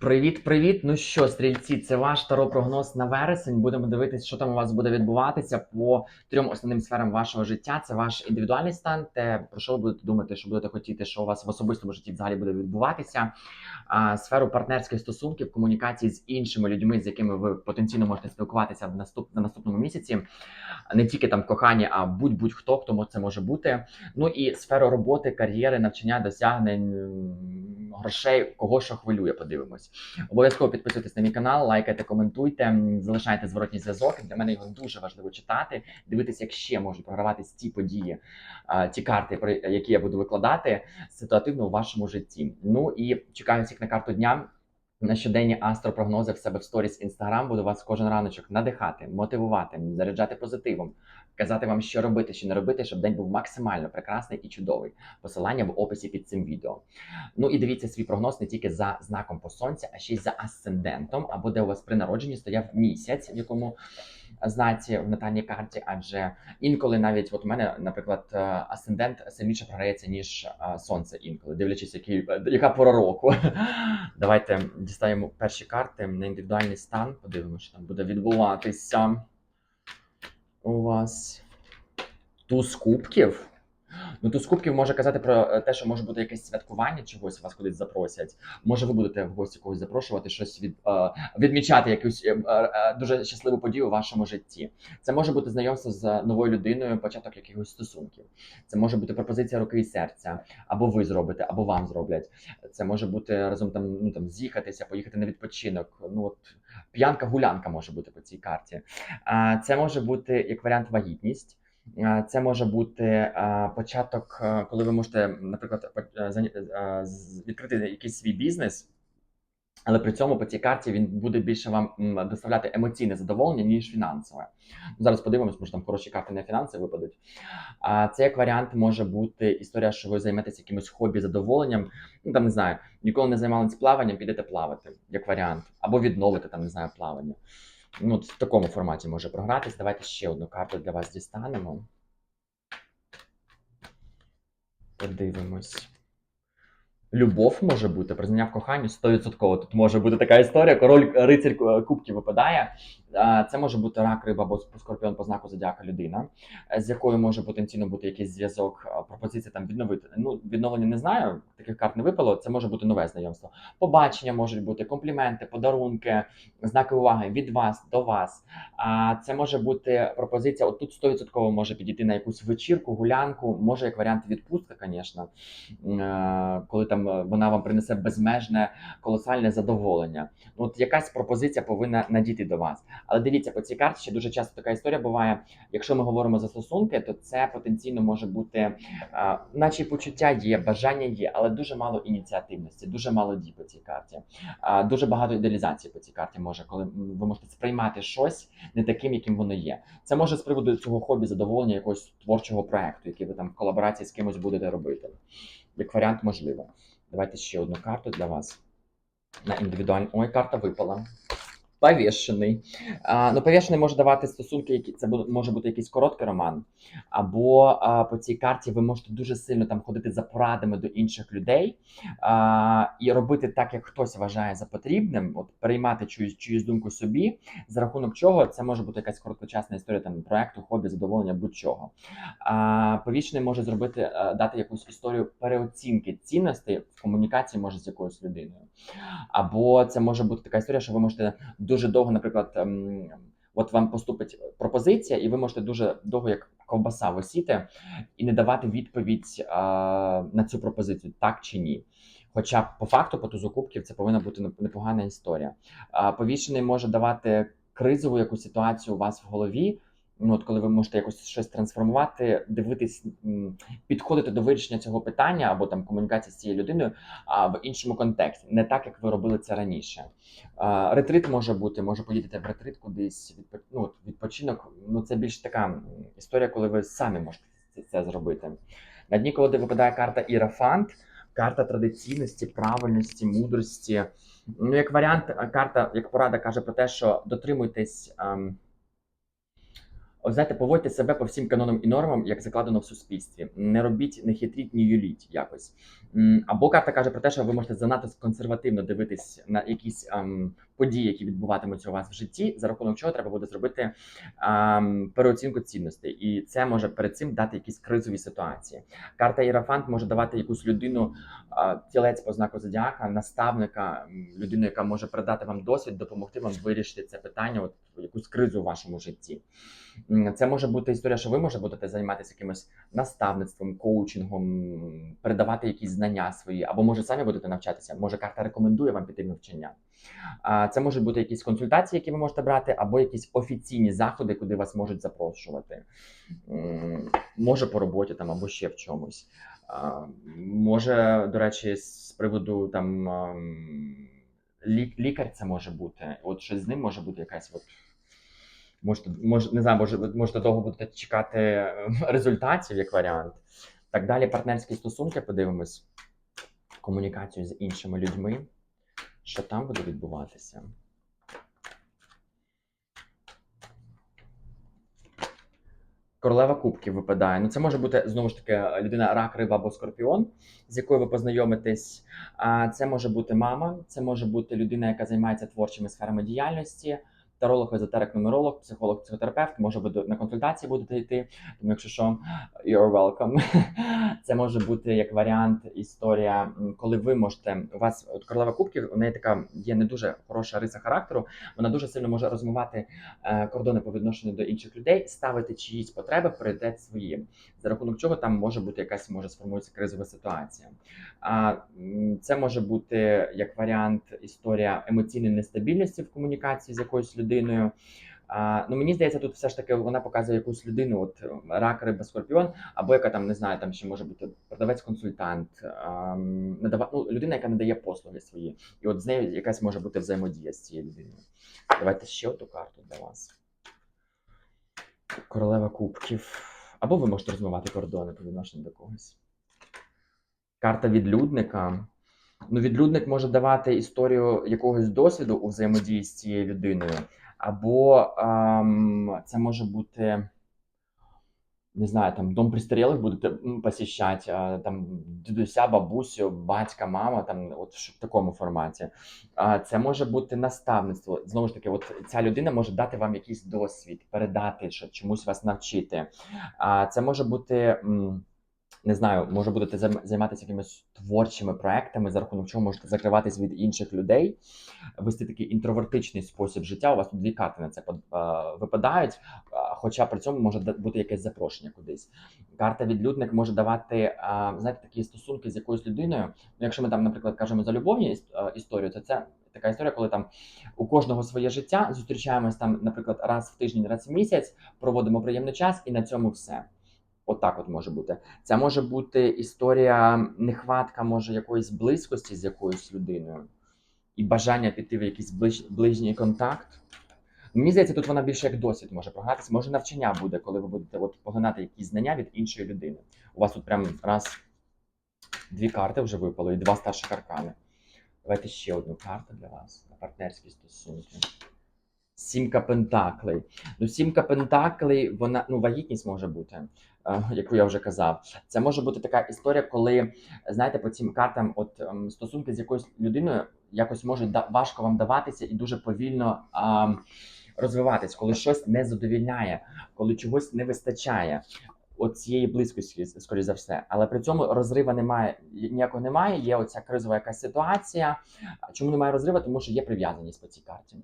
Привіт, привіт! Ну що, стрільці, це ваш таро-прогноз на вересень. Будемо дивитися, що там у вас буде відбуватися по трьом основним сферам вашого життя. Це ваш індивідуальний стан, те про що ви будете думати, що будете хотіти, що у вас в особистому житті взагалі буде відбуватися. А, сферу партнерських стосунків, комунікації з іншими людьми, з якими ви потенційно можете спілкуватися в наступ на наступному місяці. Не тільки там кохання, а будь-будь хто, це може бути. Ну і сферу роботи, кар'єри, навчання, досягнень, грошей, кого що хвилює, подивимось. Обов'язково підписуйтесь на мій канал, лайкайте, коментуйте, залишайте зворотній зв'язок. Для мене його дуже важливо читати, дивитися, як ще можуть програватись ті події, ті карти, про які я буду викладати ситуативно у вашому житті. Ну і чекаю всіх на карту дня. На щоденні астропрогнози в себе в сторіс Інстаграм буду вас кожен раночок надихати, мотивувати, заряджати позитивом, казати вам, що робити, що не робити, щоб день був максимально прекрасний і чудовий. Посилання в описі під цим відео. Ну і дивіться свій прогноз не тільки за знаком по сонця, а ще й за асцендентом, або де у вас при народженні стояв місяць, в якому знаці в натальній карті, адже інколи навіть от у мене, наприклад, е, асцендент сильніше програється, ніж е, сонце інколи, дивлячись, який, е, яка пора року. Давайте дістаємо перші карти на індивідуальний стан. Подивимося, що там буде відбуватися у вас. Туз кубків. Ну, туз кубків може казати про е, те, що може бути якесь святкування чогось, вас кудись запросять. Може, ви будете в гості когось запрошувати, щось від, е, відмічати якусь е, дуже щасливу подію у вашому житті. Це може бути знайомство з новою людиною, початок якихось стосунків. Це може бути пропозиція руки і серця, або ви зробите, або вам зроблять. Це може бути разом там, ну там з'їхатися, поїхати на відпочинок. Ну от п'янка, гулянка може бути по цій карті. А, Це може бути як варіант вагітність. Це може бути початок, коли ви можете, наприклад, а, з- відкрити якийсь свій бізнес, але при цьому по цій карті він буде більше вам доставляти емоційне задоволення, ніж фінансове. Ну, Зараз подивимось, може там хороші карти на фінанси випадуть. А це як варіант може бути історія, що ви займетеся якимось хобі, задоволенням. Ну там не знаю, ніколи не займалися плаванням, підете плавати, як варіант, або відновити там, не знаю, плавання. Ну, в такому форматі може програтись. Давайте ще одну карту для вас дістанемо. Подивимось. Любов може бути, признання в коханні 100%. Тут може бути така історія. Король е, рицарь кубки випадає. Це може бути рак, риба або скорпіон по знаку зодіака людина, е, з якою може потенційно бути якийсь зв'язок, е, пропозиція там відновити. Ну, відновлення не знаю, таких карт не випало. Це може бути нове знайомство. Побачення можуть бути, компліменти, подарунки, знаки уваги від вас до вас. А це може бути пропозиція. От тут 100% може підійти на якусь вечірку, гулянку, може як варіант відпустка, звісно, Е, коли там вона вам принесе безмежне колосальне задоволення. От якась пропозиція повинна надійти до вас. Але дивіться, по цій карті ще дуже часто така історія буває. Якщо ми говоримо за стосунки, то це потенційно може бути, наче почуття є, бажання є, але дуже мало ініціативності, дуже мало дій по цій карті. Дуже багато ідеалізації по цій карті може, коли ви можете сприймати щось не таким, яким воно є. Це може з приводу цього хобі, задоволення якогось творчого проекту, який ви там в колаборації з кимось будете робити. Як варіант, можливо. Давайте ще одну карту для вас. На індивідуальну. Ой, карта випала. Повішений. А, ну, повішений може давати стосунки, які це може бути якийсь короткий роман. Або а, по цій карті ви можете дуже сильно там ходити за порадами до інших людей а, і робити так, як хтось вважає за потрібним, от переймати чиюсь, чиюсь думку собі, за рахунок чого це може бути якась короткочасна історія там проекту, хобі, задоволення, будь-чого. А, повічний може зробити, е, дати якусь історію переоцінки цінностей в комунікації може з якоюсь людиною. Або це може бути така історія, що ви можете дуже довго, наприклад, ем, от вам поступить пропозиція, і ви можете дуже довго, як ковбаса, висіти і не давати відповідь а, на цю пропозицію, так чи ні. Хоча по факту по тузу кубків це повинна бути неп- непогана історія. А, повішений може давати кризову якусь ситуацію у вас в голові. Ну, от коли ви можете якось щось трансформувати, дивитись, підходити до вирішення цього питання або там комунікації з цією людиною а, в іншому контексті, не так, як ви робили це раніше. А, ретрит може бути, може поїдете в ретрит кудись, ну, відпочинок. Ну, це більш така історія, коли ви самі можете це- зробити. На дні колоди випадає карта Ірафант, карта традиційності, правильності, мудрості. Ну, як варіант, карта, як порада каже про те, що дотримуйтесь. ем, О, Знаєте, поводьте себе по всім канонам і нормам, як закладено в суспільстві. Не робіть, не хитріть, ні юліть якось. Або карта каже про те, що ви можете занадто консервативно дивитись на якісь ем, події, які відбуватимуться у вас в житті, за рахунок чого треба буде зробити ем, переоцінку цінностей. І це може перед цим дати якісь кризові ситуації. Карта Єрафант може давати якусь людину, е, тілець по знаку зодіака, наставника, людину, яка може передати вам досвід, допомогти вам вирішити це питання, от якусь кризу в вашому житті. Це може бути історія, що ви може будете займатися якимось наставництвом, коучингом, передавати якісь знання свої, або може самі будете навчатися. Може, карта рекомендує вам піти навчання. Це можуть бути якісь консультації, які ви можете брати, або якісь офіційні заходи, куди вас можуть запрошувати. Може по роботі там або ще в чомусь. Може, до речі, з приводу там лік- лікар це може бути. От щось з ним може бути якась от. Можете, може, не знаю, може, можете довго будете чекати е, результатів як варіант. Так далі, партнерські стосунки подивимось, комунікацію з іншими людьми, що там буде відбуватися. Королева кубків випадає. Ну, це може бути знову ж таки людина рак, риба або скорпіон, з якою ви познайомитесь. А це може бути мама, це може бути людина, яка займається творчими сферами діяльності. Таролог, езотерик, нумеролог, психолог, психотерапевт, може ви на консультації будете йти. Тому, якщо що, you're welcome. Це може бути як варіант історія, коли ви можете. У вас от королева кубків, у неї така є не дуже хороша риса характеру. Вона дуже сильно може розмивати е, кордони по відношенню до інших людей, ставити чиїсь потреби, пріоритет свої, за рахунок чого там може бути якась може сформується кризова ситуація. А це може бути як варіант історія емоційної нестабільності в комунікації з якоюсь людиною. А, ну мені здається, тут все ж таки вона показує якусь людину, от рак, риба, скорпіон, або яка там не знаю, там ще може бути продавець-консультант, надава... ну, людина, яка надає послуги свої, і от з нею якась може бути взаємодія з цією людиною. Давайте ще одну карту для вас. Королева кубків. Або ви можете розмивати кордони по відношенню до когось. Карта відлюдника. Ну, відлюдник може давати історію якогось досвіду у взаємодії з цією людиною. Або ем, це може бути, не знаю, там дом престарілих будете посіщати, там дідуся, бабусю, батька, мама, там от в такому форматі. Це може бути наставництво. Знову ж таки, от ця людина може дати вам якийсь досвід, передати, що чомусь вас навчити. А, це може бути. Не знаю, може будете займатися якимись творчими проектами, за рахунок чого можете закриватись від інших людей, вести такий інтровертичний спосіб життя. У вас тут дві карти на це випадають, хоча при цьому може бути якесь запрошення кудись. Карта відлюдник може давати, знаєте, такі стосунки з якоюсь людиною. Ну, якщо ми там, наприклад, кажемо за любовні історію, то це така історія, коли там у кожного своє життя зустрічаємось там, наприклад, раз в тиждень, раз в місяць, проводимо приємний час, і на цьому все. Отак от може бути. Це може бути історія нехватка, може, якоїсь близькості з якоюсь людиною і бажання піти в якийсь ближ, ближній контакт. Мені здається, тут вона більше як досвід може програтися. Може, навчання буде, коли ви будете от поглинати якісь знання від іншої людини. У вас тут прям раз дві карти вже випало і два старших аркани. Давайте ще одну карту для вас на партнерські стосунки. Сімка пентаклей. Ну, сімка пентаклей, вона ну вагітність може бути, е, яку я вже казав. Це може бути така історія, коли знаєте, по цим картам, от ем, стосунки з якоюсь людиною якось можуть важко вам даватися і дуже повільно а, розвиватись, коли щось не задовільняє, коли чогось не вистачає. От цієї близькості, скоріш за все, але при цьому розрива немає ніякого немає. Є оця кризова якась ситуація. Чому немає розриву? Тому що є прив'язаність по цій карті.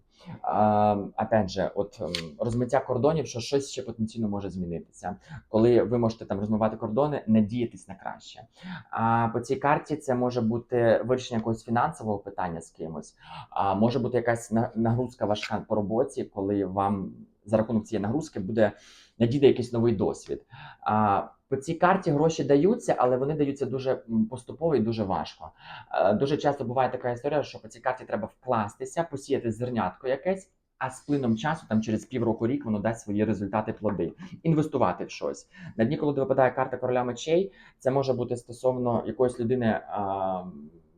А, опять же, от ем, розмиття кордонів, що щось ще потенційно може змінитися, коли ви можете там розмивати кордони, надіятись на краще. А по цій карті це може бути вирішення якогось фінансового питання з кимось, а може бути якась нагрузка важка по роботі, коли вам за рахунок цієї нагрузки буде надійде якийсь новий досвід. А по цій карті гроші даються, але вони даються дуже поступово і дуже важко. Е, Дуже часто буває така історія, що по цій карті треба вкластися, посіяти зернятко якесь, а з плином часу, там через півроку рік, воно дасть свої результати плоди, інвестувати в щось. На дні, коли випадає карта короля мечей, це може бути стосовно якоїсь людини. А,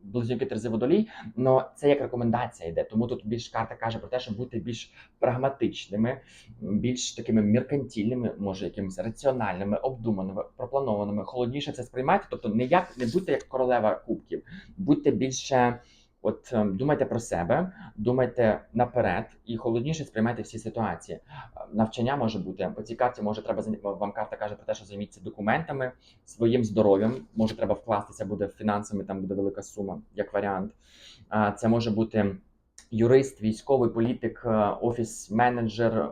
близнюки Терези водолій, але це як рекомендація йде. Тому тут більш карта каже про те, що бути більш прагматичними, більш такими меркантильними, може якимись раціональними, обдуманими, пропланованими. Холодніше це сприймайте. Тобто, не як не будьте як королева кубків, будьте більше. От е, думайте про себе, думайте наперед і холодніше сприймайте всі ситуації. Е, Навчання може бути по цій карті. Може, треба вам карта каже про те, що займіться документами, своїм здоров'ям. Може, треба вкластися буде фінансами, там буде велика сума, як варіант. А, Це може бути юрист, військовий політик, е, офіс-менеджер,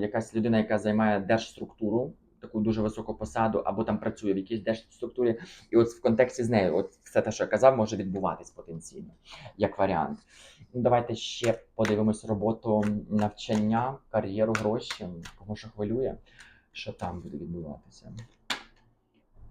якась людина, яка займає держструктуру. Таку дуже високу посаду, або там працює в якійсь держструктурі, і от в контексті з нею, от все те, що я казав, може відбуватись потенційно, як варіант. Ну, давайте ще подивимось роботу, навчання, кар'єру, гроші. кому що хвилює, що там буде відбуватися.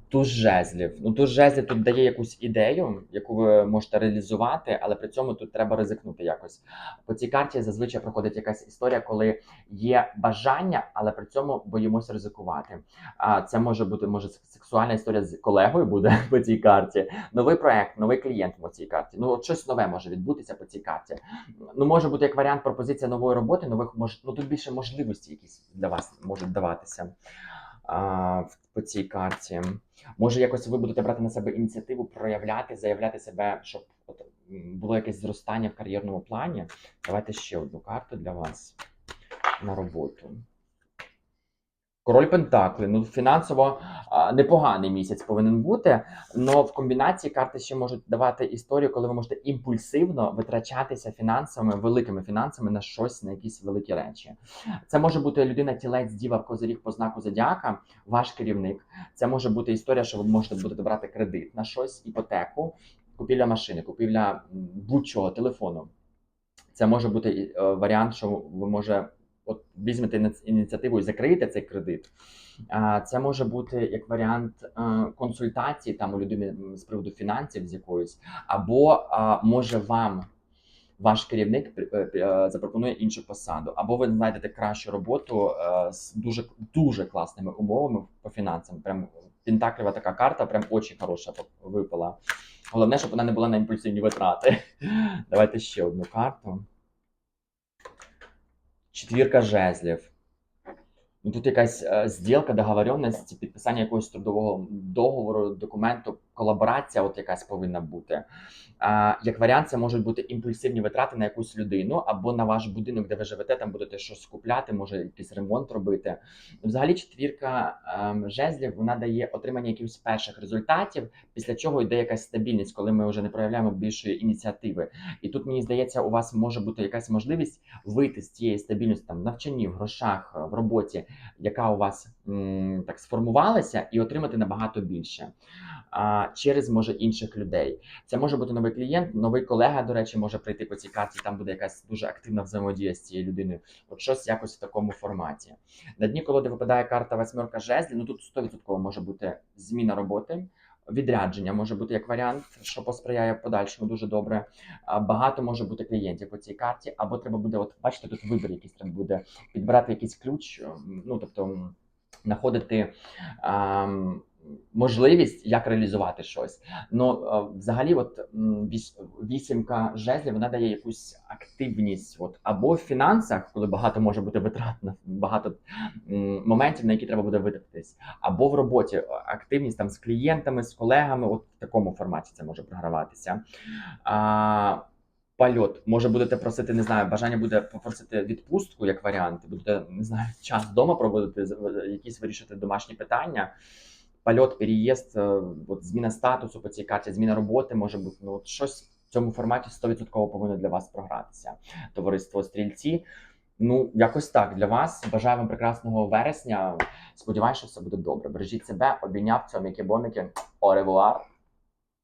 Туз жезлів. Ну, туз жезлів тут дає якусь ідею, яку ви можете реалізувати, але при цьому тут треба ризикнути якось. По цій карті зазвичай проходить якась історія, коли є бажання, але при цьому боїмося ризикувати. А це може бути може сексуальна історія з колегою буде по цій карті. Новий проект, новий клієнт по цій карті. Ну от щось нове може відбутися по цій карті. Ну може бути як варіант пропозиція нової роботи, нових мож... ну тут більше можливості якісь для вас можуть даватися. А, по цій карті. Може, якось ви будете брати на себе ініціативу, проявляти, заявляти себе, щоб от, було якесь зростання в кар'єрному плані. Давайте ще одну карту для вас на роботу. Король Пентакли. Ну, фінансово непоганий місяць повинен бути, але в комбінації карти ще можуть давати історію, коли ви можете імпульсивно витрачатися фінансами, великими фінансами на щось, на якісь великі речі. Це може бути людина, тілець, діва, козиріг по знаку зодіака, ваш керівник. Це може бути історія, що ви можете будете брати кредит на щось, іпотеку, купівля машини, купівля будь-чого, телефону. Це може бути е, варіант, що ви може от візьмете ініціативу і закриєте цей кредит. Це може бути як варіант е, консультації там у людини з приводу фінансів з якоїсь, або може вам ваш керівник е, е, запропонує іншу посаду, або ви знайдете кращу роботу е, з дуже дуже класними умовами по фінансам. Прям пентаклева така карта, прям очень хороша випала. Головне, щоб вона не була на імпульсивні витрати. Давайте ще одну карту. Четвірка жезлів. Ну, тут якась е, зділка, договоренність, підписання якогось трудового договору, документу, колаборація, от якась повинна бути. А, як варіант, це можуть бути імпульсивні витрати на якусь людину або на ваш будинок, де ви живете, там будете щось купляти, може якийсь ремонт робити. Взагалі, четвірка ем, жезлів вона дає отримання якихось перших результатів, після чого йде якась стабільність, коли ми вже не проявляємо більшої ініціативи. І тут мені здається, у вас може бути якась можливість вийти з цієї стабільності там в навчанні, в грошах, в роботі, яка у вас м, так сформувалася, і отримати набагато більше а, через може інших людей. Це може бути новий клієнт, новий колега, до речі, може прийти по цій карті. Там буде якась дуже активна взаємодія з цією людиною. От щось якось в такому форматі. На дні колоди випадає карта восьмерка жезлів. Ну тут 100% може бути зміна роботи. Відрядження може бути як варіант, що посприяє подальшому дуже добре. Багато може бути клієнтів по цій карті, або треба буде, от бачите, тут вибір якийсь треба буде підбирати якийсь ключ. Ну тобто знаходити ам, можливість, як реалізувати щось. Ну е, взагалі, от вісімка жезлів вона дає якусь активність, от або в фінансах, коли багато може бути витрат багато моментів, на які треба буде витратитись, або в роботі активність там з клієнтами, з колегами. От в такому форматі це може програватися. А, Польот, може будете просити, не знаю, бажання буде попросити відпустку як варіант, будете не знаю, час вдома проводити, якісь вирішити домашні питання. Польот, переїзд, е, от зміна статусу по цій карті, зміна роботи може бути. Ну от щось в цьому форматі 100% повинно для вас програтися. Товариство стрільці. Ну, якось так для вас. Бажаю вам прекрасного вересня. Сподіваюся, що все буде добре. Бережіть себе, обійняв цьому, які Au revoir.